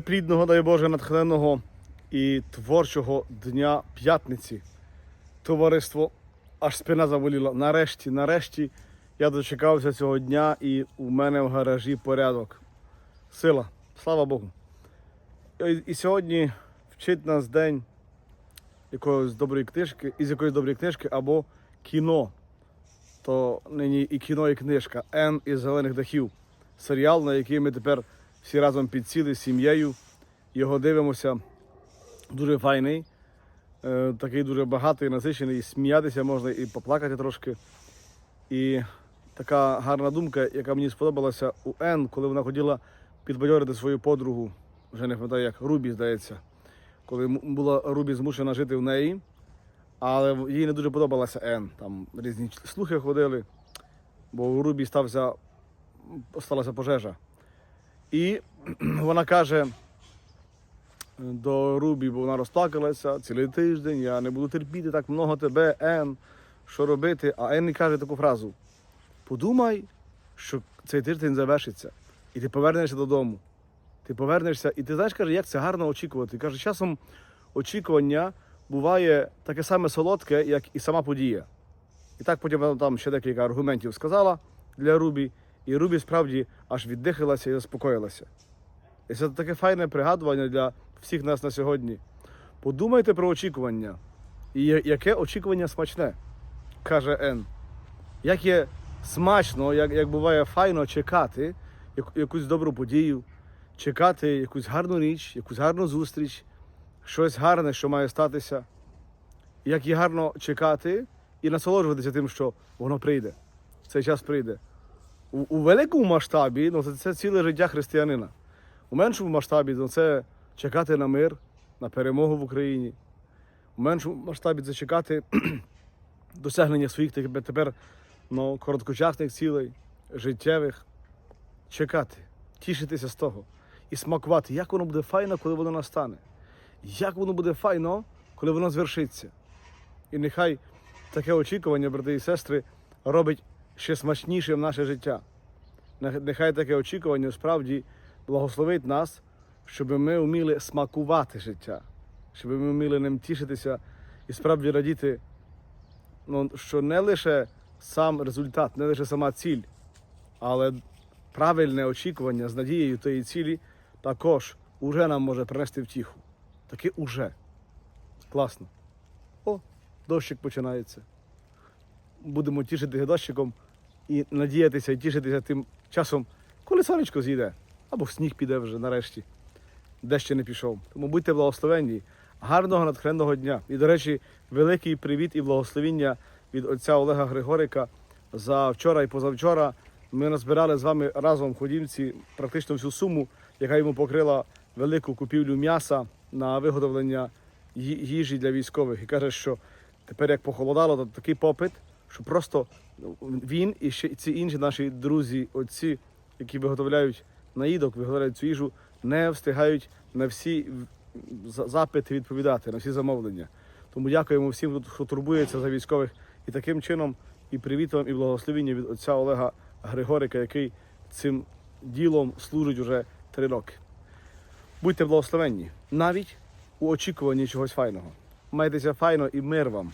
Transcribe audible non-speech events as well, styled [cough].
плідного, дай Боже, натхненного і творчого дня п'ятниці. Товариство, аж спина заболіла. Нарешті, нарешті я дочекався цього дня і у мене в гаражі порядок. Сила, слава Богу. І, і сьогодні вчить нас день якоїсь доброї книжки, із якоїсь доброї книжки або кіно. То нині і кіно, і книжка Н із зелених дахів. Серіал, на який ми тепер всі разом підсіли з сім'єю. Його дивимося. Дуже файний, е, такий дуже багатий, насичений, сміятися можна і поплакати трошки. І така гарна думка, яка мені сподобалася у Н, коли вона хотіла підбадьорити свою подругу, вже не пам'ятаю як, Рубі, здається, коли була Рубі змушена жити в неї, але їй не дуже подобалася Н. Там різні слухи ходили, бо у Рубі стався, сталася пожежа. І [clears throat] вона каже до Рубі, бо вона розплакалася цілий тиждень, я не буду терпіти так много тебе, Ен, що робити. А Ен каже таку фразу: подумай, що цей тиждень завершиться, і ти повернешся додому. Ти повернешся, і ти знаєш, каже, як це гарно очікувати. Каже, часом очікування буває таке саме солодке, як і сама подія. І так потім вона там ще декілька аргументів сказала для Рубі, і Рубі справді аж віддихалася і заспокоїлася. І це таке файне пригадування для всіх нас на сьогодні. Подумайте про очікування. І яке очікування смачне, каже Ен. Як є смачно, як, як буває файно чекати яку- якусь добру подію, чекати якусь гарну річ, якусь гарну зустріч, щось гарне, що має статися. Як є гарно чекати і насолоджуватися тим, що воно прийде. Цей час прийде. У, у великому масштабі ну, це, ціле життя християнина. У меншому масштабі ну, це чекати на мир, на перемогу в Україні. У меншому масштабі це чекати [clears throat] досягнення своїх тепер ну, короткочасних цілей, життєвих. Чекати, тішитися з того і смакувати, як воно буде файно, коли воно настане. Як воно буде файно, коли воно звершиться. І нехай таке очікування, брати і сестри, робить ще смачнішим наше життя. Нехай таке очікування справді благословить нас, щоб ми вміли смакувати життя, щоб ми вміли ним тішитися і справді радіти, ну, що не лише сам результат, не лише сама ціль, але правильне очікування з надією тієї цілі також уже нам може принести втіху. Таки уже. Класно. О, дощик починається. Будемо тішити дощиком і надіятися і тішитися тим часом, коли сонечко зійде, або сніг піде вже нарешті, де ще не пішов. Тому будьте благословенні. Гарного натхненного дня. І, до речі, великий привіт і благословіння від отця Олега Григорика за вчора і позавчора. Ми назбирали з вами разом ходімці практично всю суму, яка йому покрила велику купівлю м'яса на виготовлення їжі для військових. І каже, що тепер як похолодало, то такий попит, що просто він і ще ці інші наші друзі, отці, які виготовляють наїдок, виготовляють цю їжу, не встигають на всі запити відповідати, на всі замовлення. Тому дякуємо всім, хто турбується за військових. І таким чином і привітом, і благословіння від отця Олега Григорика, який цим ділом служить уже три роки. Будьте благословенні, навіть у очікуванні чогось файного. Майтеся файно і мир вам.